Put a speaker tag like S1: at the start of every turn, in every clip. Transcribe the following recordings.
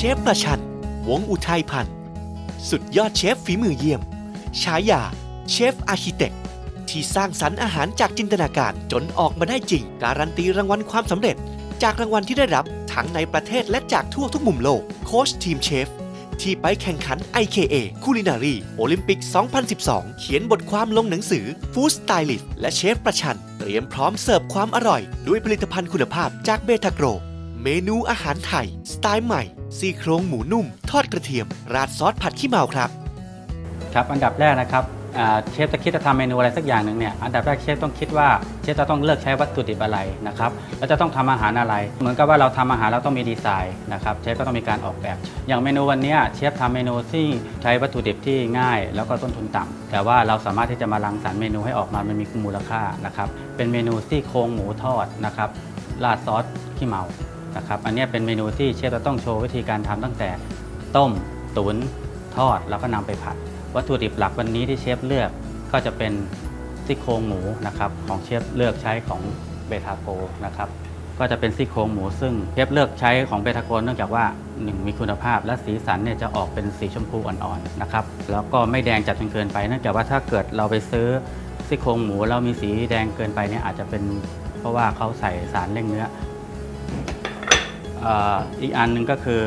S1: ชฟประชัน วงอุทัยพันธ์ สุดยอดเชฟฝีมือเยี่ยม ฉายา เชฟอาร์คิเต็กที่สร้างสรรค์อาหารจากจินตนาการจนออกมาได้จริง การันตีรางวัลความสำเร็จ จากรางวัลที่ได้รับทั้งในประเทศและจากทั่วทุกมุมโลก โค้ชทีมเชฟ ที่ไปแข่งขัน IKA Culinary Olympic 2012 เขียนบทความลงหนังสือ Food Stylist และเชฟประชัน เตรียมพร้อมเสิร์ฟความอร่อย ด้วยผลิตภัณฑ์คุณภาพจากเบทาโกร เมนูอาหารไทย สไตล์ใหม่ ซี่โครงหมูนุ่ม ทอดกระเทียม ราดซอสผัดขี้เมาครับ
S2: ครับอันดับแรกนะครับอ่าเชฟจะคิดจะทำเมนูอะไรสักอย่างหนึ่งเนี่ยอันดับแรกเชฟต้องคิดว่าเชฟจะต้องเลือกใช้วัตถุดิบอะไรนะครับแล้วจะต้องทำอาหารอะไร เหมือนกับว่าเราทำอาหารเราต้องมีดีไซน์นะครับเชฟก็ต้องมีการออกแบบ อย่างเมนูวันเนี้ยเชฟทำเมนูที่ใช้วัตถุดิบที่ง่าย แล้วก็ต้นทุนต่ำแต่ว่าเราสามารถที่จะมารังสรรค์เมนูให้ออกมามันมีมูลค่านะครับเป็นเมนูซี่โครงหมูทอดนะครับราดซอสขี้เมา นะครับอันนี้เป็นเมนูที่เชฟจะต้องโชว์วิธีการทำตั้งแต่ต้ม ตุนทอดแล้วก็นำไปผัด วัตถุดิบหลักวันนี้ที่เชฟเลือกก็จะเป็นซี่โครงหมูนะครับของเชฟเลือกใช้ของเบทาโกนะครับก็จะเป็นซี่โครงหมูซึ่งเชฟเลือกใช้ของเบทาโกเนื่องจากว่าหนึ่งมีคุณภาพและสีสันเนี่ยจะออกเป็นสีชมพูอ่อนๆนะครับแล้วก็ไม่แดงจัดจนเกินไปเนื่องจากว่าถ้าเกิดเราไปซื้อซี่โครงหมูแล้วมีสีแดงเกินไปเนี่ยอาจจะเป็นเพราะว่าเขาใส่สารเร่งเนื้อ อีกอันหนึ่งก็คือ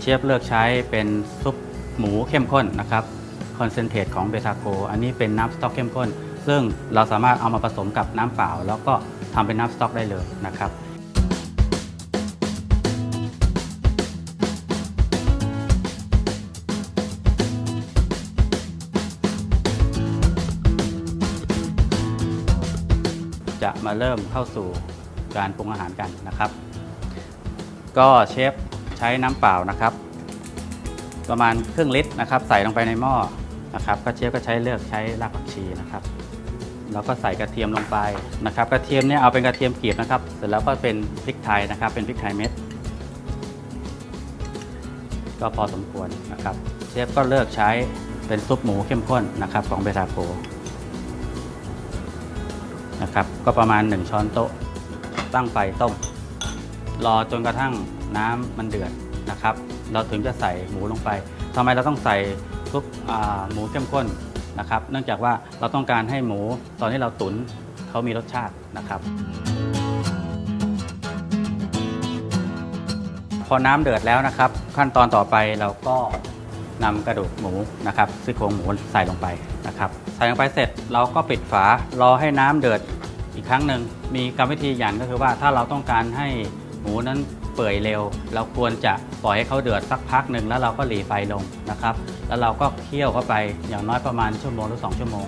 S2: เชฟเลือกใช้เป็นซุปหมูเข้มข้นนะครับคอนเซนเทรตของเบทาโกอันนี้เป็นน้ำสต๊อกเข้มข้น ซึ่งเราสามารถเอามาผสมกับน้ำเปล่า แล้วก็ทำเป็นน้ำสต๊อกได้เลยนะครับจะมาเริ่มเข้าสู่การปรุงอาหารกันนะครับ ก็เชฟใช้น้ำเปล่านะครับ ประมาณครึ่งลิตรนะครับ ใส่ลงไปในหม้อนะครับก็เชฟก็ใช้เลือกใช้รากผักชีนะครับแล้วก็ใส่กระเทียมลงไปนะครับ กระเทียมเนี่ยเอาเป็นกระเทียมกรีบนะครับ เสร็จแล้วก็เป็นพริกไทยนะครับ เป็นพริกไทยเม็ด ก็พอสมควรนะครับ เชฟก็เลือกใช้เป็นซุปหมูเข้มข้นนะครับของเบทาโกนะครับ ก็ประมาณ 1 ช้อนโต๊ะตั้งไฟต้ม รอจนกระทั่งน้ำมันเดือดนะครับ เราถึงจะใส่หมูลงไปทำไมเราต้องใส่ซุปหมูเข้มข้นนะครับ เนื่องจากว่าเราต้องการให้หมูตอนที่เราตุ๋นเขามีรสชาตินะครับ พอน้ำเดือดแล้วนะครับ ขั้นตอนต่อไปเราก็นำกระดูกหมูนะครับซี่โครงหมูใส่ลงไปนะครับ ใส่ลงไปเสร็จเราก็ปิดฝารอให้น้ำเดือดอีกครั้งหนึ่งมีกรรมวิธีอย่างก็คือว่าถ้าเราต้องการให้ หมูนั้นเปื่อยเร็ว เราควรจะปล่อยให้เขาเดือดสักพักหนึ่งแล้วเราก็หลีไฟลงนะครับ แล้วเราก็เคี่ยวเข้าไปอย่างน้อยประมาณชั่วโมงหรือ 2 ชั่วโมง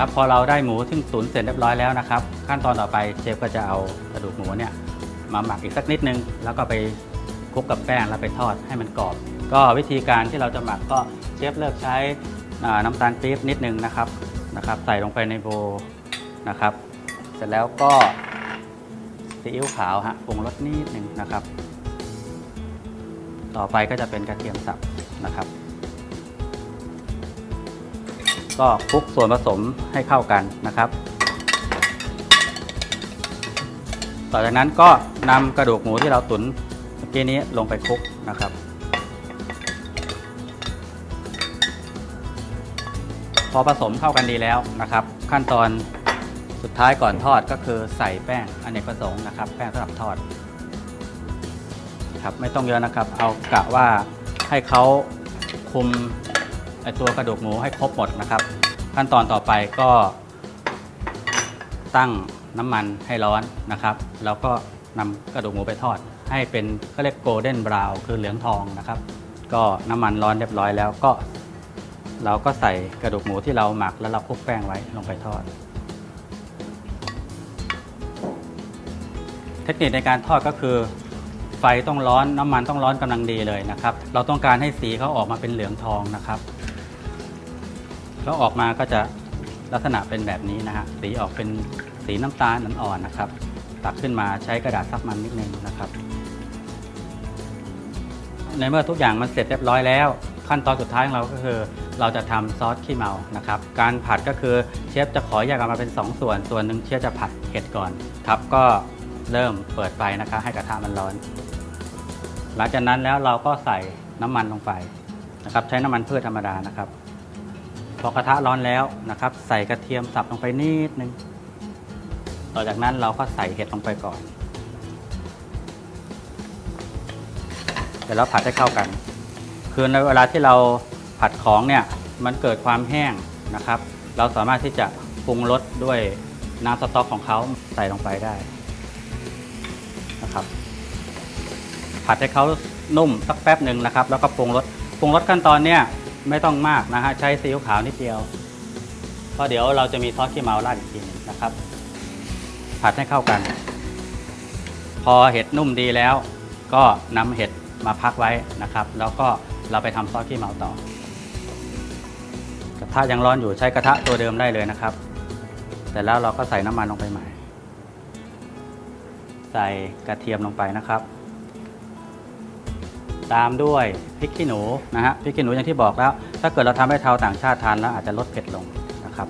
S2: ครับพอเราได้หมูซึ่งตุ๋นเสร็จเรียบร้อยแล้วนะครับ ขั้นตอนต่อไปเชฟก็จะเอากระดูกหมูเนี่ยมาหมักอีกสักนิดนึง แล้วก็ไปคลุกกับแป้งแล้วไปทอดให้มันกรอบ ก็วิธีการที่เราจะหมักก็เชฟเลือกใช้ น้ำตาลปี๊บนิดนึงนะครับนะครับใส่ลงไปในโบว์นะครับ เสร็จแล้วก็ซีอิ๊วขาวฮะปรุงรสนิดนึงนะครับ ต่อไปก็จะเป็นกระเทียมสับนะครับ ก็คลุกส่วนผสมให้เข้ากันนะครับ ต่อจากนั้นก็นำกระดูกหมูที่เราตุ๋นเมื่อกี้นี้ลงไปคลุกนะครับ อผสมเข้ากันดีแล้วนะครับ ขั้นตอนสุดท้ายก่อนทอดก็คือใส่แป้งอเนกประสงค์นะครับ แป้งสำหรับทอดครับไม่ต้องเยอะนะครับ เอากะว่าให้เขาคุมไอตัวกระดูกหมูให้ครบหมดนะครับ ขั้นตอนต่อไปก็ตั้งน้ำมันให้ร้อนนะครับ แล้วก็นำกระดูกหมูไปทอด ให้เป็นก็เรียกโกลเด้นบราวน์คือเหลืองทองนะครับ ก็น้ำมันร้อนเรียบร้อยแล้วก็ เราก็ใส่กระดูกหมูที่เราหมักแล้วเราคลุกแป้งไว้ลงไปทอด เทคนิคในการทอดก็คือ ไฟต้องร้อนน้ำมันต้องร้อนกำลังดีเลยนะครับ เราต้องการให้สีเขาออกมาเป็นเหลืองทองนะครับ แล้วออกมาก็จะลักษณะเป็นแบบนี้นะฮะสีออกเป็นสีน้ำตาลอ่อนๆนะครับ ตักขึ้นมาใช้กระดาษซับมันนิดนึงนะครับ ในเมื่อทุกอย่างมันเสร็จเรียบร้อยแล้ว ขั้นตอนสุดท้ายของเราก็คือ เราจะทำซอสขี้เมานะครับ การผัดก็คือเชฟจะขอแยกออกมาเป็น 2 ส่วน ส่วนหนึ่งเชฟจะผัดเห็ดก่อนครับ ก็เริ่มเปิดไฟนะคะให้กระทะมันร้อน หลังจากนั้นแล้วเราก็ใส่น้ำมันลงไปนะครับ ใช้น้ำมันพืชธรรมดานะครับ พอกระทะร้อนแล้วนะครับ ใส่กระเทียมสับลงไปนิดนึง ต่อจากนั้นเราก็ใส่เห็ดลงไปก่อนเดี๋ยวเราผัดให้เข้ากัน คือในเวลาที่เราผัดของเนี่ยมันเกิดความแห้งนะครับ เราสามารถที่จะปรุงรสด้วยน้ำสต๊อกของเขาใส่ลงไปได้นะครับ ผัดให้เขานุ่มสักแป๊บหนึ่งนะครับ แล้วก็ปรุงรสปรุงรสขั้นตอนเนี่ยไม่ต้องมากนะฮะใช้ซีอิ๊วขาวนิดเดียวเพราะเดี๋ยวเราจะมีซอสขี้เมาราดอีกทีนึงนะครับ ผัดให้เข้ากัน พอเห็ดนุ่มดีแล้ว ก็นำเห็ดมาพักไว้นะครับ แล้วก็ เราไปทำซอสขี้เมาต่อกระทะยังร้อนอยู่ใช้กระทะตัวเดิมได้เลยนะครับ แต่แล้วเราก็ใส่น้ำมันลงไปใหม่ ใส่กระเทียมลงไปนะครับ ตามด้วยพริกขี้หนูนะฮะพริกขี้หนูอย่างที่บอกแล้ว ถ้าเกิดเราทำให้ชาวต่างชาติทานแล้วอาจจะลดเผ็ดลงนะครับ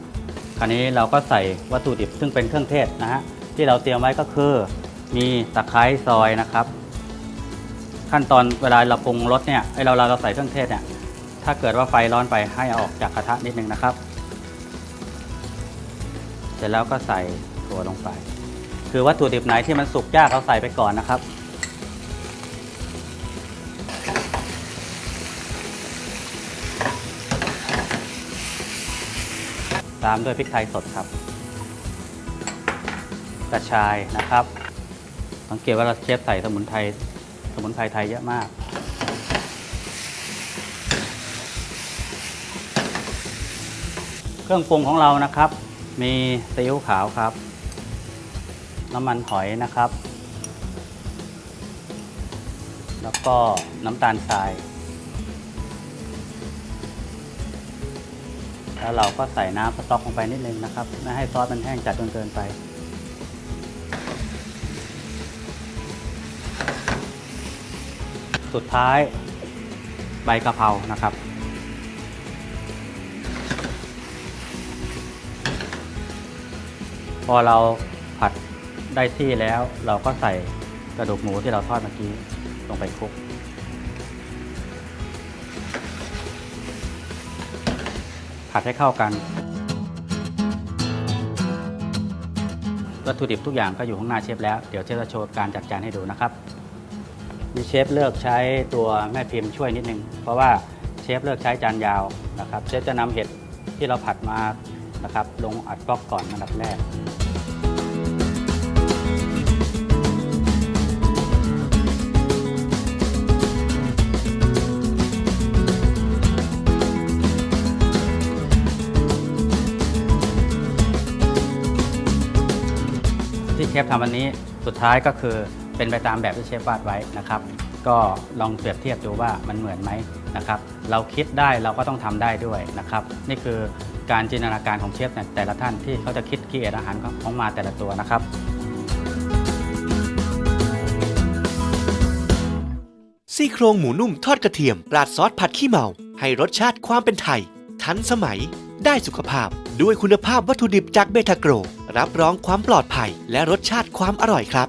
S2: คราวนี้เราก็ใส่วัตถุดิบซึ่งเป็นเครื่องเทศนะฮะที่เราเตรียมไว้ก็คือมีตะไคร้ซอยนะครับ ขั้นตอนเวลาเราปรุงรสเนี่ยไอเราเราใส่เครื่องเทศเนี่ยถ้าเกิดว่าไฟร้อนไปให้เอาออกจากกระทะนิดนึงนะครับ เสร็จแล้วก็ใส่ถั่วลงไป คือวัตถุดิบไหนที่มันสุกยากเราใส่ไปก่อนนะครับตามด้วยพริกไทยสดครับ กระชายนะครับ สังเกตว่าเราเชฟใส่สมุนไพร สมุนไพรไทยเยอะมาก เครื่องปรุงของเรานะครับ มีซีอิ๊วขาวครับ น้ำมันหอยนะครับ แล้วก็น้ำตาลทราย แล้วเราก็ใส่น้ำสต๊อกลงไปนิดนึงนะครับ ไม่ให้ซอสมันแห้งจัดจนเกินไป สุดท้ายใบกะเพรานะครับ พอเราผัดได้ที่แล้วเราก็ใส่กระดูกหมูที่เราทอดเมื่อกี้ลงไปคลุก ผัดให้เข้ากัน วัตถุดิบทุกอย่างก็อยู่ข้างหน้าเชฟแล้ว เดี๋ยวเชฟจะโชว์การจัดจานให้ดูนะครับ มีเชฟเลือกใช้ตัวแม่พิมพ์ช่วยนิดนึง เพราะว่าเชฟเลือกใช้จานยาวนะครับ เชฟจะนำเห็ดที่เราผัดมานะครับลงอัดบล็อกก่อนอันดับแรกที่เชฟทำวันนี้สุดท้ายก็คือ เป็นไปตามแบบที่เชฟวาดไว้นะครับ ก็ลองเปรียบเทียบดูว่ามันเหมือนไหมนะครับ เราคิดได้เราก็ต้องทำได้ด้วยนะครับ นี่คือการจินตนาการของเชฟแต่ละท่านที่เขาจะคิดคีเอทอาหารของมาแต่ละตัวนะครับ
S1: ซี่โครงหมูนุ่มทอดกระเทียมราดซอสผัดขี้เมา ให้รสชาติความเป็นไทย ทันสมัย ได้สุขภาพ ด้วยคุณภาพวัตถุดิบจากเบทาโกร รับรองความปลอดภัย และรสชาติความอร่อยครับ